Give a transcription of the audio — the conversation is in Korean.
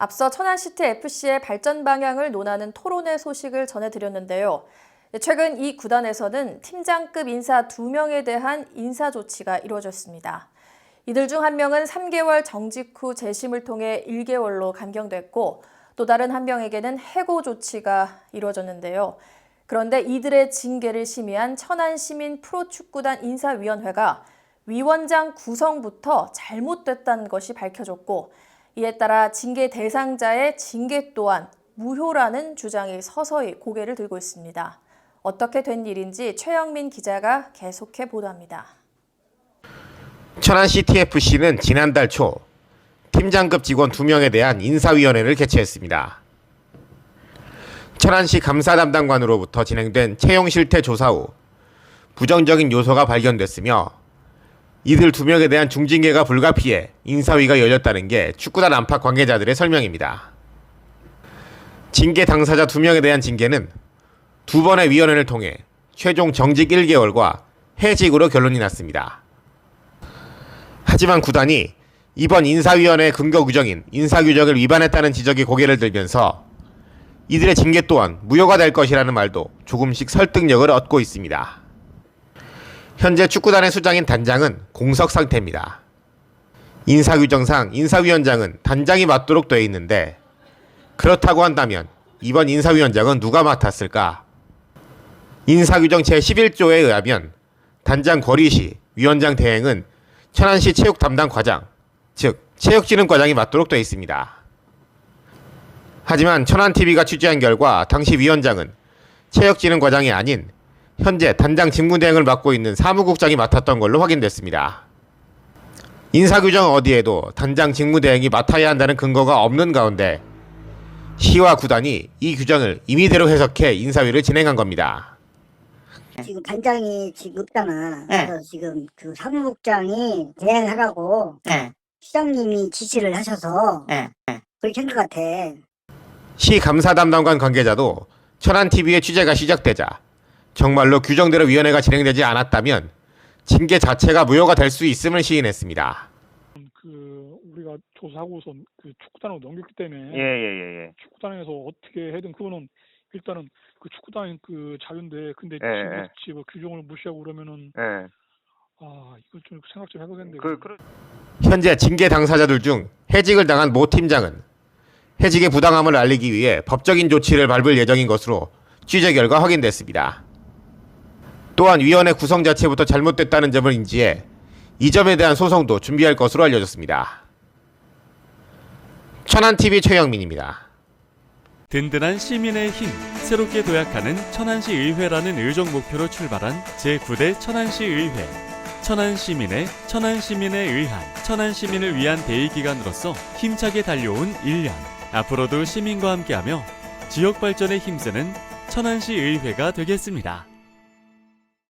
앞서 천안시티 FC의 발전 방향을 논하는 토론회 소식을 전해드렸는데요. 최근 이 구단에서는 팀장급 인사 2명에 대한 인사 조치가 이루어졌습니다. 이들 중 한 명은 3개월 정직 후 재심을 통해 1개월로 감경됐고 또 다른 한 명에게는 해고 조치가 이루어졌는데요. 그런데 이들의 징계를 심의한 천안시민 프로축구단 인사위원회가 위원장 구성부터 잘못됐다는 것이 밝혀졌고 이에 따라 징계 대상자의 징계 또한 무효라는 주장이 서서히 고개를 들고 있습니다. 어떻게 된 일인지 최영민 기자가 계속해 보도합니다. 천안CTFC는 지난달 초 팀장급 직원 2명에 대한 인사위원회를 개최했습니다. 천안시 감사 담당관으로부터 진행된 채용 실태 조사 후 부정적인 요소가 발견됐으며 이들 두 명에 대한 중징계가 불가피해 인사위가 열렸다는 게 축구단 안팎 관계자들의 설명입니다. 징계 당사자 두 명에 대한 징계는 두 번의 위원회를 통해 최종 정직 1개월과 해직으로 결론이 났습니다. 하지만 구단이 이번 인사위원회 근거 규정인 인사규정을 위반했다는 지적이 고개를 들면서 이들의 징계 또한 무효가 될 것이라는 말도 조금씩 설득력을 얻고 있습니다. 현재 축구단의 수장인 단장은 공석 상태입니다. 인사규정상 인사위원장은 단장이 맡도록 되어 있는데 그렇다고 한다면 이번 인사위원장은 누가 맡았을까? 인사규정 제11조에 의하면 단장 권리 시 위원장 대행은 천안시 체육 담당 과장, 즉 체육진흥 과장이 맡도록 되어 있습니다. 하지만 천안TV가 취재한 결과 당시 위원장은 체육진흥 과장이 아닌 현재 단장 직무대행을 맡고 있는 사무국장이 맡았던 걸로 확인됐습니다. 인사규정 어디에도 단장 직무대행이 맡아야 한다는 근거가 없는 가운데 시와 구단이 이 규정을 임의대로 해석해 인사위를 진행한 겁니다. 지금 단장이 지금 없잖아. 네. 그래서 지금 그 사무국장이 대행하라고 예, 시장님이 지시를 하셔서 예, 예. 그렇게 한 것 같아. 시 감사 담당관 관계자도 천안TV의 취재가 시작되자 정말로 규정대로 위원회가 진행되지 않았다면 징계 자체가 무효가 될 수 있음을 시인했습니다. 그 우리가 조사하고선 그 축구단으로 넘겼기 때문에 예, 예, 예, 예. 축구단에서 어떻게 해든 그거는 일단은 그 축구단의 그 자유인데 근데 예, 예. 지금 같이 뭐 규정을 무시하고 그러면은 예. 아 이거 좀 생각 좀 해보겠는데 그, 그, 현재 징계 당사자들 중 해직을 당한 모 팀장은 해직의 부당함을 알리기 위해 법적인 조치를 밟을 예정인 것으로 취재 결과 확인됐습니다. 또한 위원회 구성 자체부터 잘못됐다는 점을 인지해 이 점에 대한 소송도 준비할 것으로 알려졌습니다. 천안TV 최영민입니다. 든든한 시민의 힘, 새롭게 도약하는 천안시 의회라는 의정 목표로 출발한 제9대 천안시 의회. 천안 시민의 천안 시민에 의한 천안 시민을 위한 대의 기관으로서 힘차게 달려온 1년. 앞으로도 시민과 함께하며 지역 발전에 힘쓰는 천안시 의회가 되겠습니다.